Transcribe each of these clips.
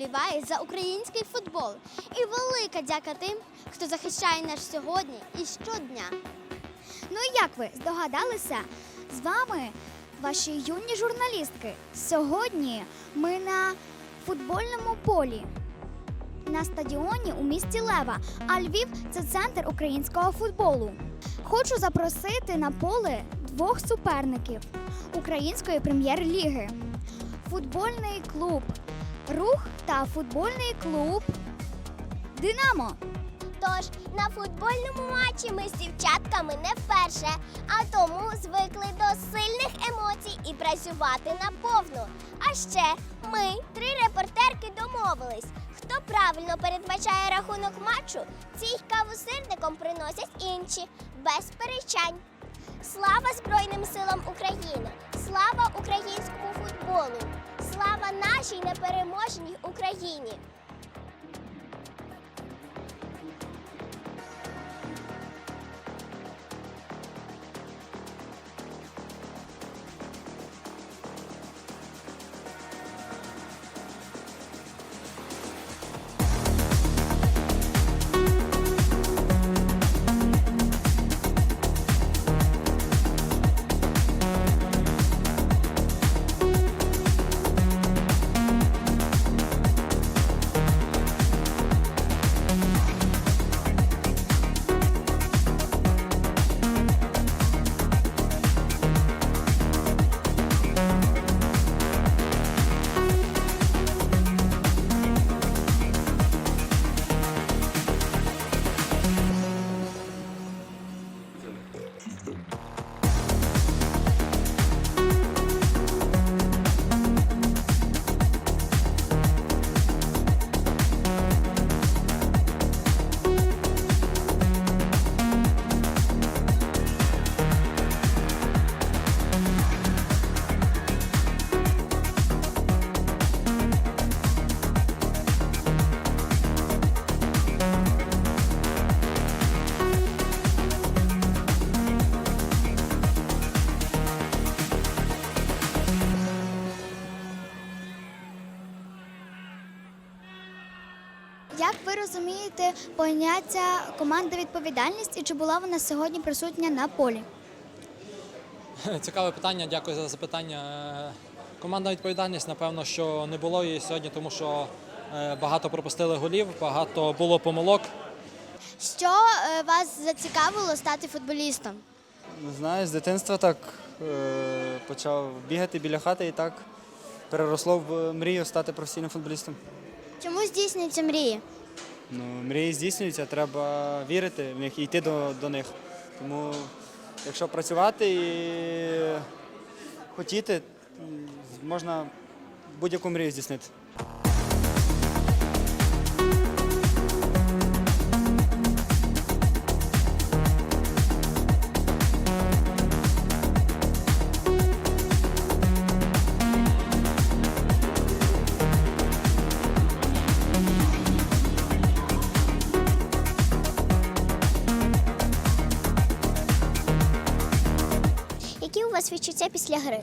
вболіває за український футбол. І велика дяка тим, хто захищає нас сьогодні і щодня. Ну і як ви здогадалися? З вами ваші юні журналістки. Сьогодні ми на футбольному полі. На стадіоні у місті Лева, а Львів це центр українського футболу. Хочу запросити на поле двох суперників української прем'єр-ліги. Футбольний клуб Рух та футбольний клуб Динамо. Тож на футбольному матчі ми з дівчатками не вперше, а тому звикли до сильних емоцій і працювати наповну. А ще ми, три репортерки, домовились. Хто правильно передбачає рахунок матчу, цій каву сирником приносять інші, без перечань. Слава Збройним силам України! Слава українському футболу! Слава нашій непереможній Україні! Поняття команда відповідальність і чи була вона сьогодні присутня на полі? Цікаве питання, дякую за запитання. Е, Командна відповідальність, напевно, що не було її сьогодні, тому що е, багато пропустили голів, багато було помилок. Що е, вас зацікавило стати футболістом? Не знаю, з дитинства так е, почав бігати біля хати і так переросло в мрію стати професійним футболістом. Чому здійснюються мрії? Ну, мрії здійснюються, треба вірити в них і йти до, до них. Тому якщо працювати і хотіти, можна будь-яку мрію здійснити. Вас відчуття після гри?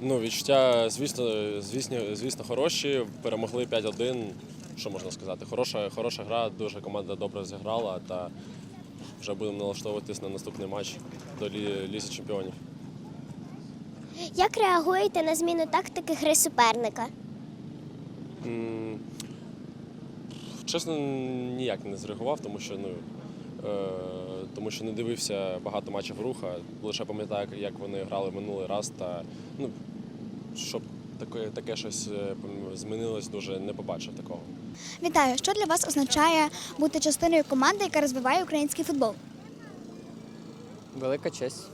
Ну, відчуття, звісно, звісно, звісно, хороші. Перемогли 5-1. Що можна сказати? Хороша, хороша гра, дуже команда добре зіграла та вже будемо налаштовуватись на наступний матч до Лі- Лізі чемпіонів. Як реагуєте на зміну тактики гри суперника? М, Чесно, ніяк не зреагував, тому що ну. е, Тому що не дивився багато матчів руха, лише пам'ятаю, як вони грали минулий раз, та ну, щоб таке, таке щось е, змінилось, дуже не побачив такого. Вітаю! Що для вас означає бути частиною команди, яка розвиває український футбол? Велика честь.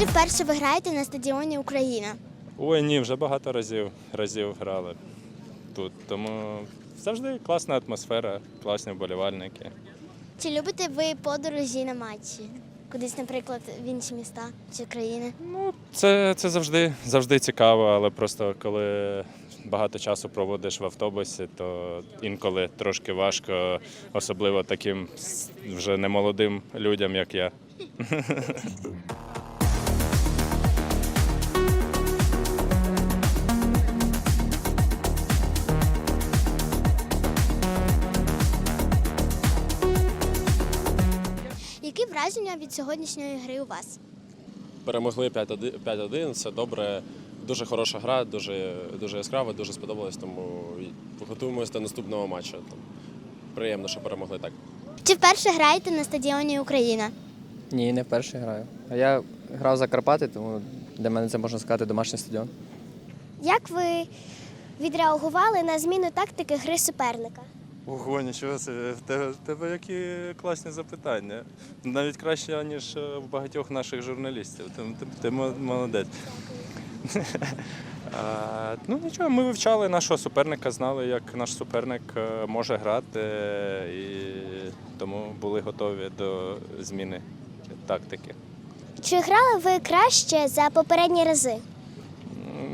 Чи вперше ви граєте на стадіоні Україна? Ой, ні, вже багато разів разів грали тут. Тому завжди класна атмосфера, класні вболівальники. Чи любите ви подорожі на матчі? Кудись, наприклад, в інші міста чи країни? Ну, це, це завжди, завжди цікаво, але просто коли багато часу проводиш в автобусі, то інколи трошки важко, особливо таким вже немолодим людям, як я. від сьогоднішньої гри у вас? Перемогли 5-1, 5-1, це добре. Дуже хороша гра, дуже, дуже яскрава, дуже сподобалось, тому готуємося до наступного матчу. Там, приємно, що перемогли так. Чи вперше граєте на стадіоні Україна? Ні, не вперше граю. А я грав за Карпати, тому для мене це можна сказати домашній стадіон. Як ви відреагували на зміну тактики гри суперника? Ого, нічого собі. В тебе, в тебе які класні запитання. Навіть краще, ніж е, в багатьох наших журналістів. Ти, ти, ти молодець. А, ну нічого, ми вивчали нашого суперника, знали, як наш суперник е, може грати, і тому були готові до зміни тактики. Чи грали ви краще за попередні рази?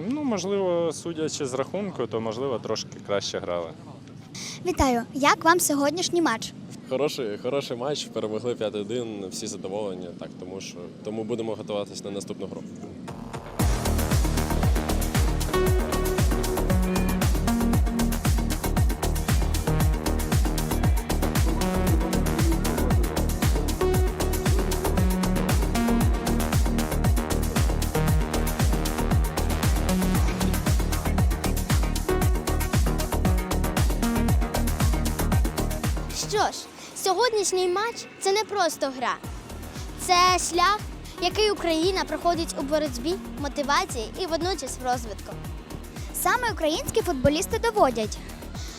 Ну, можливо, судячи з рахунку, то можливо трошки краще грали. Вітаю! Як вам сьогоднішній матч? Хороший, хороший матч, перемогли 5-1, всі задоволені, так, тому, що, тому будемо готуватися на наступну гру. Сьогоднішній матч це не просто гра. Це шлях, який Україна проходить у боротьбі, мотивації і водночас в розвитку. Саме українські футболісти доводять.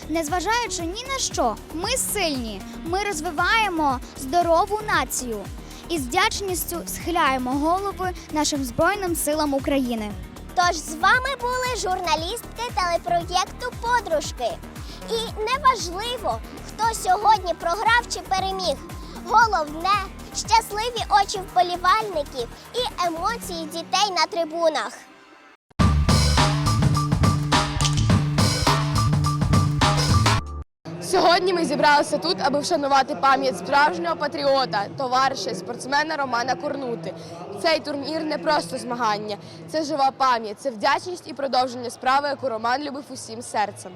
Незважаючи ні на що, ми сильні, ми розвиваємо здорову націю і з вдячністю схиляємо голови нашим Збройним силам України. Тож з вами були журналістки телепроєкту Подружки. І неважливо, хто сьогодні програв чи переміг. Головне щасливі очі вболівальників і емоції дітей на трибунах. Сьогодні ми зібралися тут, аби вшанувати пам'ять справжнього патріота, товариша, спортсмена Романа Корнути. Цей турнір не просто змагання, це жива пам'ять, це вдячність і продовження справи, яку Роман любив усім серцем.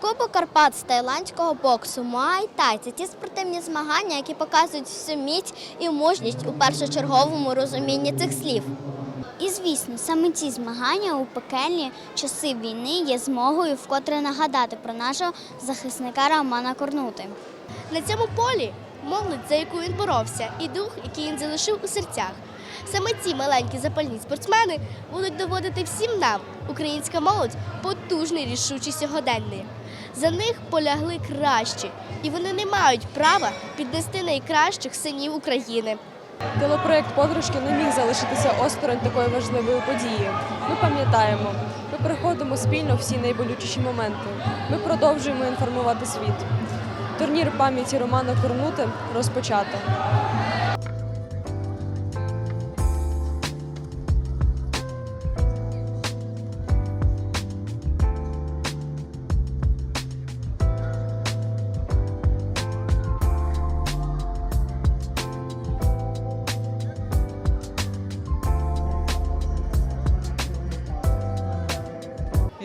Кубок Карпат з тайландського боксу Муай Тай – це ті спортивні змагання, які показують всю міць і мужність у першочерговому розумінні цих слів. І звісно, саме ці змагання у пекельні часи війни є змогою вкотре нагадати про нашого захисника Романа Корнути. На цьому полі молодь, за яку він боровся, і дух, який він залишив у серцях. Саме ці маленькі запальні спортсмени будуть доводити всім нам, українська молодь, потужний рішучий сьогоденний. За них полягли кращі, і вони не мають права піднести найкращих синів України. Телепроект Подружки не міг залишитися осторонь такої важливої події. Ми пам'ятаємо, ми переходимо спільно всі найболючіші моменти. Ми продовжуємо інформувати світ. Турнір пам'яті Романа Корнути розпочато.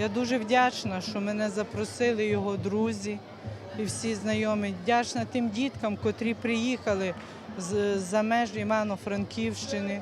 Я дуже вдячна, що мене запросили його друзі і всі знайомі. Вдячна тим діткам, котрі приїхали за меж Івано-Франківщини.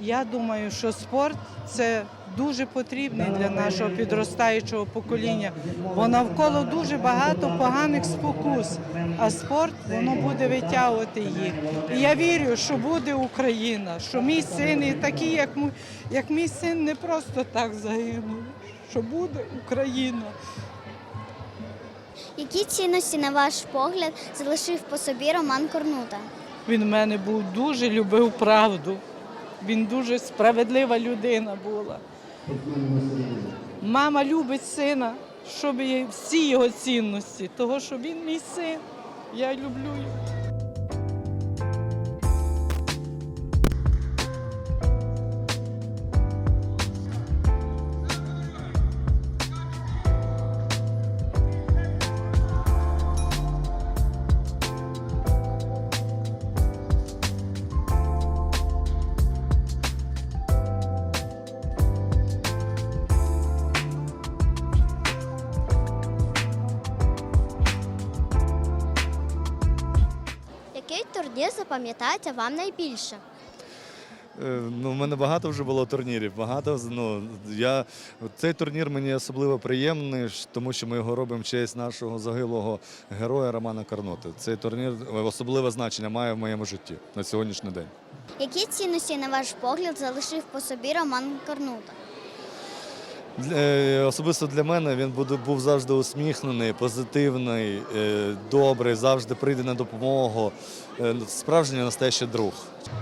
Я думаю, що спорт це дуже потрібний для нашого підростаючого покоління, бо навколо дуже багато поганих спокус, а спорт воно буде витягувати їх. І я вірю, що буде Україна, що мій син і такі, як мій, як мій син, не просто так загинув, що буде Україна. Які цінності, на ваш погляд, залишив по собі Роман Корнута? Він в мене був дуже любив правду. Він дуже справедлива людина була. Мама любить сина, щоб всі його цінності, того що він мій син. Я люблю його. Запам'ятається вам найбільше? Е, Ну, в мене багато вже було турнірів. Багато ну, я цей турнір мені особливо приємний, тому що ми його робимо в честь нашого загиблого героя Романа Карноти. Цей турнір особливе значення має в моєму житті на сьогоднішній день. Які цінності, на ваш погляд, залишив по собі Роман Корнута? Е, Особисто для мене він був завжди усміхнений, позитивний, е, добрий, завжди прийде на допомогу. Е, Справжній настоящий друг.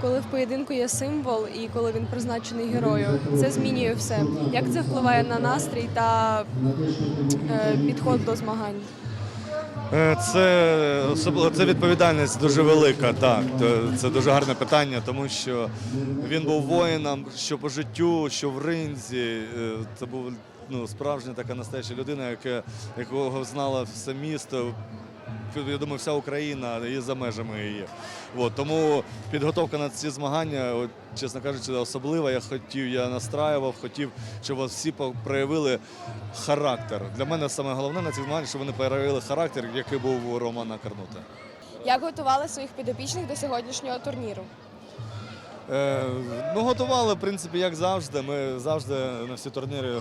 Коли в поєдинку є символ і коли він призначений герою, це змінює все. Як це впливає на настрій та підход до змагань? Е, Це це відповідальність дуже велика. Так, це дуже гарне питання, тому що він був воїном, що по життю, що в ринзі. Е, Це був ну, справжня така настояща людина, яка, якого знала все місто. Я думаю, вся Україна і за межами її. От, тому підготовка на ці змагання, от, чесно кажучи, особлива. Я хотів, я настраював, хотів, щоб от всі проявили характер. Для мене саме головне на цих змаганнях, щоб вони проявили характер, який був у Романа Карнута. Як готували своїх підопічних до сьогоднішнього турніру? Е, ну, готували, в принципі, як завжди. Ми завжди на всі турніри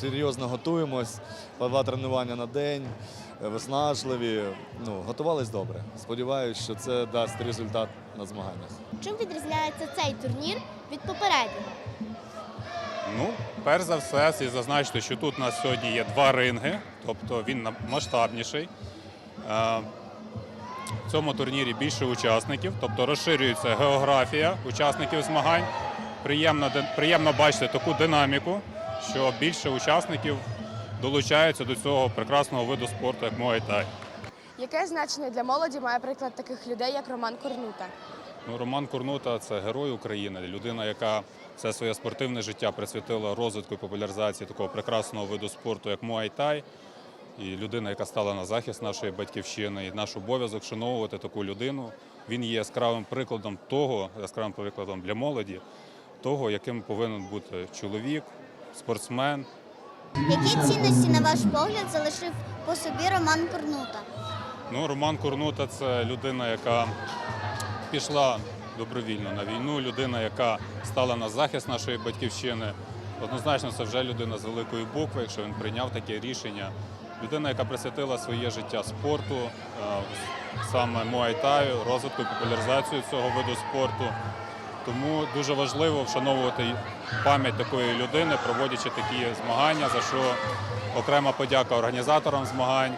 серйозно готуємось. По два тренування на день, виснажливі. Ну, готувались добре. Сподіваюсь, що це дасть результат на змаганнях. Чим відрізняється цей турнір від попереднього? Ну, перш за все, слід зазначити, що тут у нас сьогодні є два ринги, тобто він масштабніший. Е, В цьому турнірі більше учасників, тобто розширюється географія учасників змагань. Приємно, приємно бачити таку динаміку, що більше учасників долучаються до цього прекрасного виду спорту, як Thai. Яке значення для молоді має приклад таких людей, як Роман Корнута? Ну, Роман Курнута це герой України, людина, яка все своє спортивне життя присвятила розвитку і популяризації такого прекрасного виду спорту, як Thai. І людина, яка стала на захист нашої батьківщини, і наш обов'язок вшановувати таку людину. Він є яскравим прикладом того, яскравим прикладом для молоді, того, яким повинен бути чоловік, спортсмен, Які цінності, на ваш погляд, залишив по собі Роман Корнута? Ну, Роман Курнута це людина, яка пішла добровільно на війну, людина, яка стала на захист нашої батьківщини. Однозначно, це вже людина з великої букви, якщо він прийняв таке рішення. Людина, яка присвятила своє життя спорту, саме муайтаю, розвитку популяризацію цього виду спорту. Тому дуже важливо вшановувати пам'ять такої людини, проводячи такі змагання, за що окрема подяка організаторам змагань.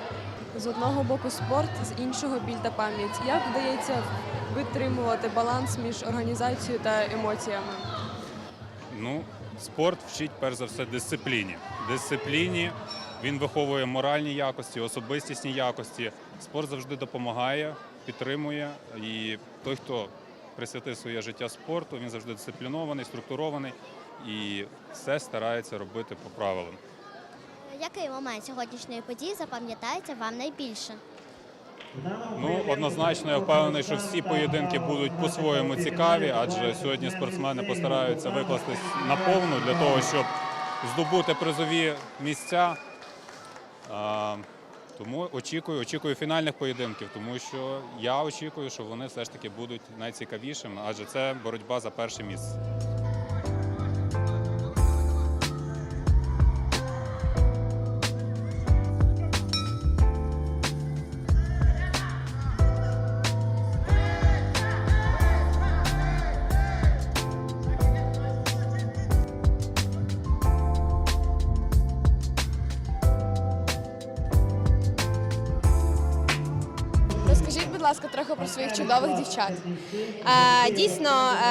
З одного боку спорт, з іншого біль та пам'ять. Як вдається витримувати баланс між організацією та емоціями? Ну, спорт вчить перш за все дисципліні. Дисципліні він виховує моральні якості, особистісні якості. Спорт завжди допомагає, підтримує. І той, хто присвятив своє життя спорту, він завжди дисциплінований, структурований і все старається робити по правилам. Який момент сьогоднішньої події запам'ятається вам найбільше? Ну, однозначно, я впевнений, що всі поєдинки будуть по-своєму цікаві, адже сьогодні спортсмени постараються викластись наповну для того, щоб здобути призові місця. Тому очікую, очікую фінальних поєдинків, тому що я очікую, що вони все ж таки будуть найцікавішими, адже це боротьба за перше місце. Своїх чудових дівчат. Е, Дійсно,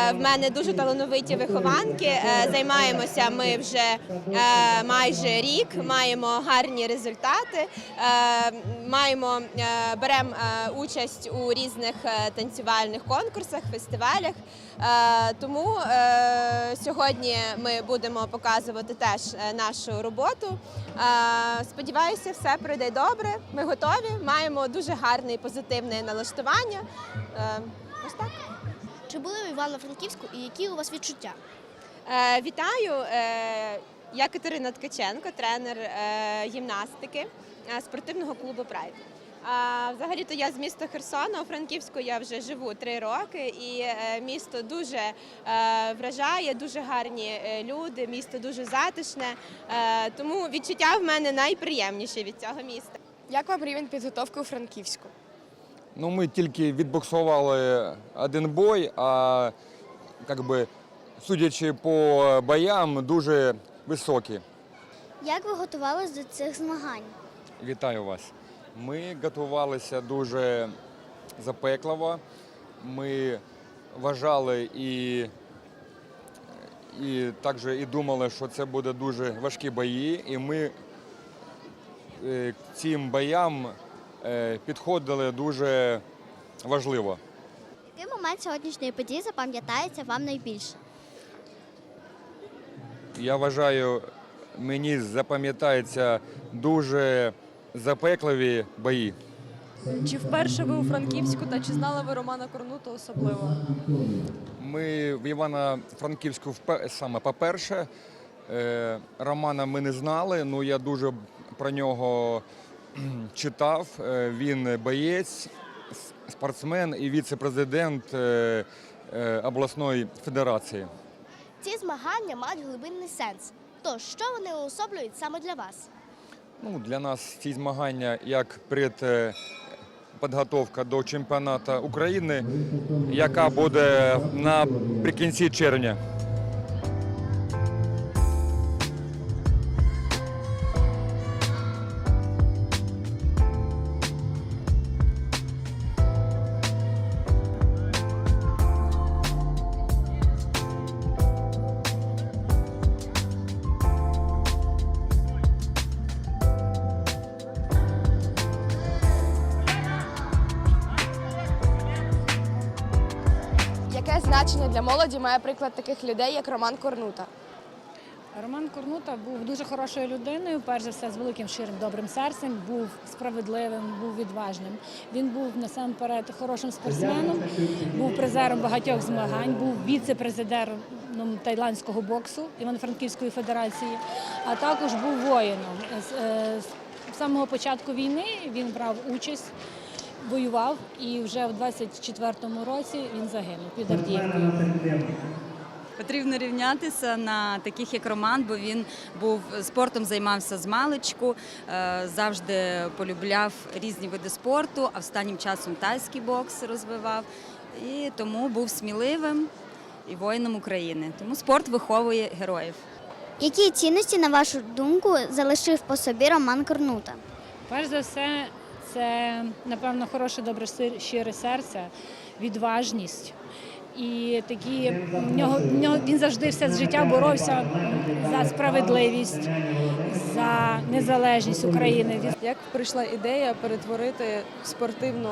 е, в мене дуже талановиті вихованки. Е, Займаємося ми вже майже рік, маємо гарні результати. Маємо, е, беремо е, участь у різних е, танцювальних конкурсах, фестивалях. Тому сьогодні ми будемо показувати теж нашу роботу. Сподіваюся, все пройде добре. Ми готові, маємо дуже гарне і позитивне налаштування. Ось так. Чи були ви в Івано-Франківську і які у вас відчуття? Вітаю. Я Катерина Ткаченко, тренер гімнастики спортивного клубу Прайд. А, взагалі-то я з міста Херсона, у Франківську я вже живу три роки, і е, місто дуже е, вражає, дуже гарні е, люди, місто дуже затишне. Е, тому відчуття в мене найприємніші від цього міста. Як вам рівень підготовки у Франківську? Ну, ми тільки відбоксували один бой, а как би, судячи по боям, дуже високі. Як ви готувалися до цих змагань? Вітаю вас. Ми готувалися дуже запекливо. Ми вважали і, і також і думали, що це буде дуже важкі бої. І ми е, цим боям е, підходили дуже важливо. Який момент сьогоднішньої події запам'ятається вам найбільше? Я вважаю, мені запам'ятаються дуже запекливі бої. Чи вперше ви у Франківську та чи знали ви Романа Корнута особливо? Ми в Івано-Франківську впе- саме по-перше. Е, Романа ми не знали, ну я дуже про нього читав. Е, Він боєць, спортсмен і віце-президент е, обласної федерації. Ці змагання мають глибинний сенс. Тож, що вони уособлюють саме для вас? Ну, для нас ці змагання як підготовка до чемпіонату України, яка буде наприкінці червня. Значення для молоді має приклад таких людей, як Роман Корнута? Роман Корнута був дуже хорошою людиною, перш за все з великим щирим добрим серцем, був справедливим, був відважним. Він був насамперед хорошим спортсменом, був призером багатьох змагань, був віце-президентом тайландського боксу Івано-Франківської федерації, а також був воїном. Е, З самого початку війни він брав участь. Воював і вже в 24-му році він загинув під Авдіївкою. Потрібно рівнятися на таких як Роман, бо він був спортом, займався з маличку, е, завжди полюбляв різні види спорту, а останнім часом тайський бокс розвивав. І тому був сміливим і воїном України. Тому спорт виховує героїв. Які цінності, на вашу думку, залишив по собі Роман Корнута? Перш за все, це напевно хороше, добре щире серце, відважність. І такі в нього, в нього він завжди все з життя боровся за справедливість, за незалежність України. Як прийшла ідея перетворити спортивну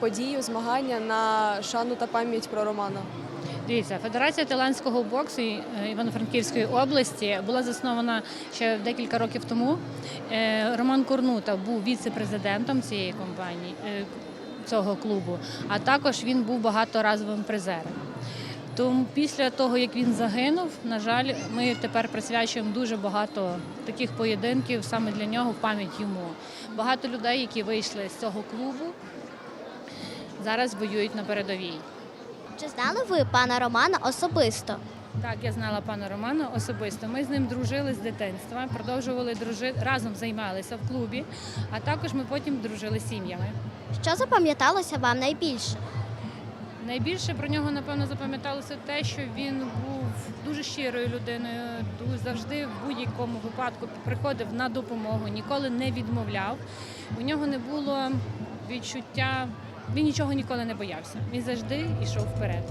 подію, змагання на шану та пам'ять про Романа? Дивіться, Федерація талантського боксу е, Івано-Франківської області була заснована ще декілька років тому. Е, Роман Корнута був віце-президентом цієї компанії, е, цього клубу, а також він був багаторазовим призером. Тому після того, як він загинув, на жаль, ми тепер присвячуємо дуже багато таких поєдинків саме для нього в пам'ять йому. Багато людей, які вийшли з цього клубу, зараз воюють на передовій. Чи знали ви пана Романа особисто? Так, я знала пана Романа особисто. Ми з ним дружили з дитинства, продовжували дружити разом займалися в клубі, а також ми потім дружили з сім'ями. Що запам'яталося вам найбільше? Найбільше про нього напевно запам'яталося те, що він був дуже щирою людиною, завжди в будь-якому випадку приходив на допомогу, ніколи не відмовляв. У нього не було відчуття, він нічого ніколи не боявся. Він завжди йшов вперед.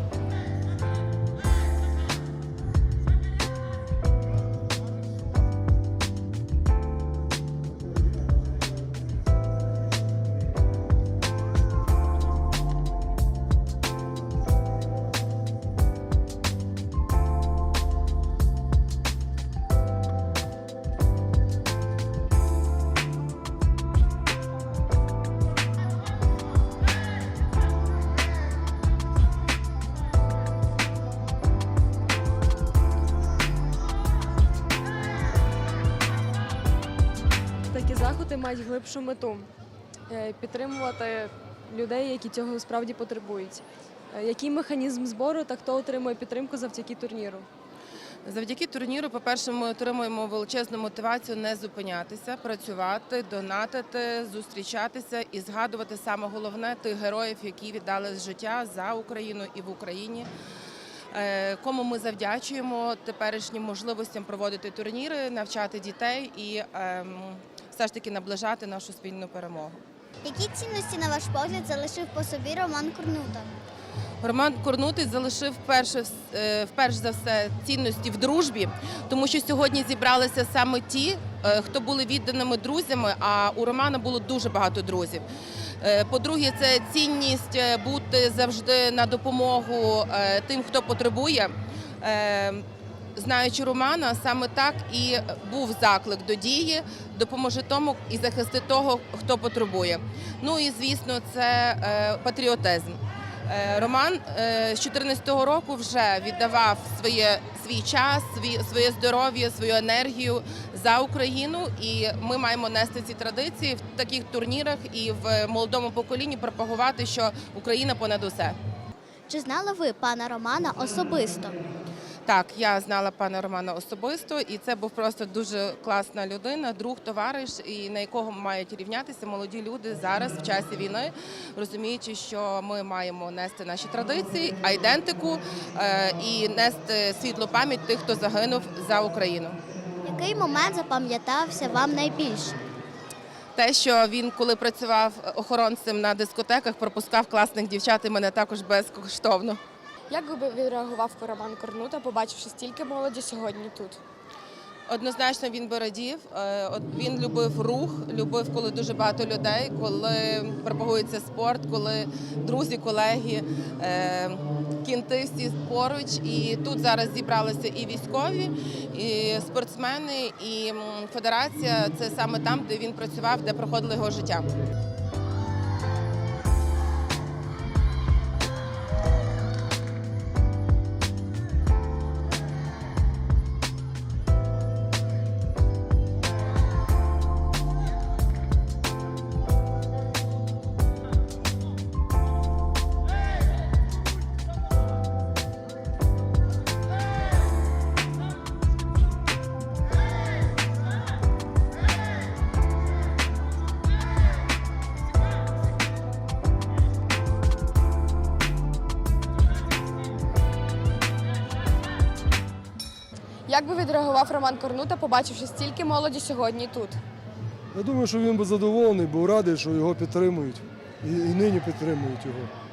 Мають глибшу мету. е, підтримувати людей, які цього справді потребують. Е, Який механізм збору та хто отримує підтримку завдяки турніру? Завдяки турніру, по-перше, ми отримуємо величезну мотивацію не зупинятися, працювати, донатити, зустрічатися і згадувати саме головне тих героїв, які віддали життя за Україну і в Україні. Е, Кому ми завдячуємо теперішнім можливостям проводити турніри, навчати дітей і ем, все ж таки наближати нашу спільну перемогу. Які цінності, на ваш погляд, залишив по собі Роман Корнута? Роман Корнутий залишив перше, е, за все цінності в дружбі, тому що сьогодні зібралися саме ті, е, хто були відданими друзями. А у Романа було дуже багато друзів. Е, По-друге, це цінність бути завжди на допомогу тим, хто потребує. Знаючи Романа, саме так і був заклик до дії, допоможи тому і захисти того, хто потребує. Ну і звісно, це патріотизм. Е, Роман з з 2014 року вже віддавав своє свій час, своє здоров'я, свою енергію за Україну, і ми маємо нести ці традиції в таких турнірах і в молодому поколінні пропагувати, що Україна понад усе. Чи знали ви пана Романа особисто? Так, я знала пана Романа особисто, і це був просто дуже класна людина, друг, товариш, і на якого мають рівнятися молоді люди зараз в часі війни, розуміючи, що ми маємо нести наші традиції, айдентику е, і нести світлу пам'ять тих, хто загинув за Україну. Який момент запам'ятався вам найбільше? Те, що він, коли працював охоронцем на дискотеках, пропускав класних дівчат і мене також безкоштовно. Як би відреагував Роман Корнута, побачивши стільки молоді сьогодні тут? Однозначно він би радів. Е, він любив рух, любив, коли дуже багато людей, коли пропагується спорт, коли друзі, колеги, е, кінти всі поруч. І тут зараз зібралися і військові, і спортсмени, і федерація. Це саме там, де він працював, де проходило його життя. Би відреагував Роман Корнута, побачивши стільки молоді сьогодні тут? Я думаю, що він би задоволений, був радий, що його підтримують і, і нині підтримують його.